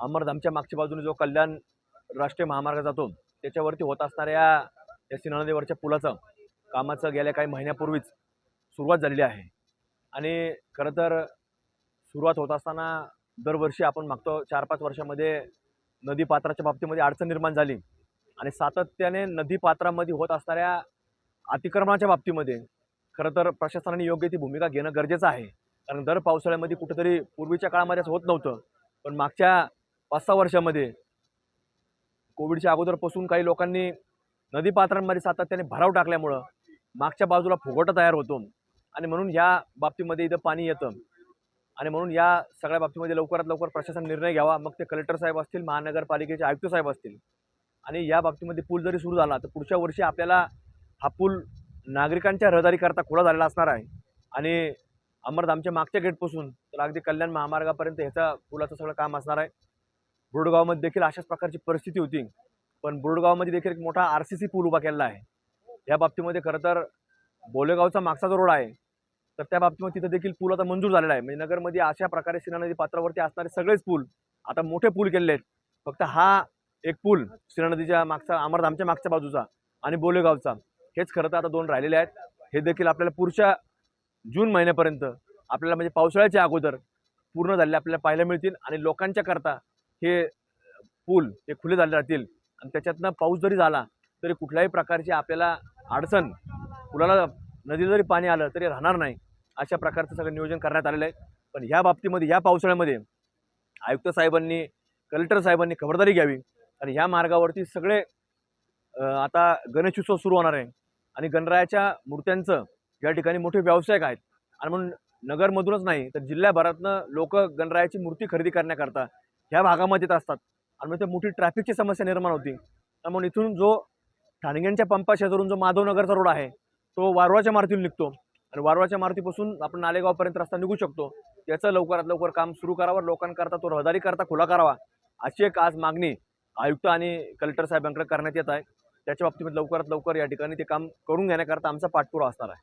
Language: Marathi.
अमरधामच्या मागच्या बाजूने जो कल्याण राष्ट्रीय महामार्ग जातो त्याच्यावरती होत असणाऱ्या या सिन्हा पुलाचं कामाचं गेल्या काही महिन्यापूर्वीच सुरुवात झालेली आहे. आणि खरं तर सुरुवात होत असताना दरवर्षी आपण मागतो चार पाच वर्षामध्ये नदीपात्राच्या बाबतीमध्ये अडचण निर्माण झाली. आणि सातत्याने नदीपात्रामध्ये होत असणाऱ्या अतिक्रमणाच्या बाबतीमध्ये खरं तर प्रशासनाने योग्य ती भूमिका घेणं गरजेचं आहे. कारण दर पावसाळ्यामध्ये कुठेतरी पूर्वीच्या काळामध्ये असं होत नव्हतं. पण मागच्या पाच सहा वर्षामध्ये. कोविडच्या अगोदरपासून काही लोकांनी नदीपात्रांमध्ये सातत्याने भराव टाकल्यामुळं मागच्या बाजूला फुगवटा तयार होतो. आणि म्हणून ह्या बाबतीमध्ये इथं पाणी येतं. आणि म्हणून या सगळ्या बाबतीमध्ये लवकरात लवकर प्रशासन निर्णय घ्यावा. मग ते कलेक्टर साहेब असतील महानगरपालिकेचे आयुक्त साहेब असतील. आणि या बाबतीमध्ये पूल जरी सुरू झाला तर पुढच्या वर्षी आपल्याला हा पूल नागरिकांच्या रहदारीकरता खुला झालेला असणार आहे. आणि अमरधामच्या मागच्या गेटपासून तर अगदी कल्याण महामार्गापर्यंत ह्याचा पुलाचं सगळं काम असणार आहे. बुरडगावमध्ये देखील अशाच प्रकारची परिस्थिती होती. पण बुरडगावमध्ये देखील एक मोठा आर सी सी पूल उभा केलेला आहे. या बाबतीमध्ये खरं तर बोलेगावचा मागचा जो रोड आहे तर त्या बाबतीमध्ये तिथं देखील पूल आता मंजूर झालेला आहे. म्हणजे नगरमध्ये अशा प्रकारे सिना नदी पात्रावरती असणारे सगळेच पूल आता मोठे पूल केलेले आहेत. फक्त हा एक पूल सिना नदीच्या मागचा अमरधामच्या मागच्या बाजूचा आणि बोलेगावचा हेच खरं तर आता दोन राहिलेले आहेत. हे देखील आपल्याला पुढच्या जून महिन्यापर्यंत आपल्याला म्हणजे पावसाळ्याच्या अगोदर पूर्ण झालेले आपल्याला पाहायला मिळतील आणि लोकांच्या करता हे पूल हे खुले झाले राहतील आणि त्याच्यातनं पाऊस जरी झाला तरी कुठल्याही प्रकारची आपल्याला अडचण पुलाला नदीला जरी पाणी आलं तरी राहणार नाही अशा प्रकारचं सगळं नियोजन करण्यात आलेलं आहे. पण ह्या बाबतीमध्ये या पावसाळ्यामध्ये आयुक्त साहेबांनी कलेक्टर साहेबांनी खबरदारी घ्यावी आणि ह्या मार्गावरती सगळे आता गणेशोत्सव सुरू होणार आहे आणि गणरायाच्या मूर्त्यांचं या ठिकाणी मोठे व्यावसायिक आहेत आणि म्हणून नगरमधूनच नाही तर जिल्ह्याभरातनं लोक गणरायाची मूर्ती खरेदी करण्याकरता ह्या भागामध्ये येत असतात. आणि मग ते मोठी ट्रॅफिकची समस्या निर्माण होती. त्यामुळे इथून जो ठाणग्यांच्या पंपा शेजारून जो माधवनगरचा रोड आहे तो वारवाच्या मारुतीला निघतो. आणि वारवाच्या मारुतीपासून आपण नालेगावपर्यंत रस्ता निघू शकतो. याचं लवकरात लवकर काम सुरू करावं. लोकांकरता तो रहदारी करता खुला करावा. अशी एक आज मागणी आयुक्त आणि कलेक्टर साहेबांकडे करण्यात येत आहे. त्याच्या बाबतीमध्ये लवकरात लवकर या ठिकाणी ते काम करून घेण्याकरता आमचा पाठपुरावा असणार आहे.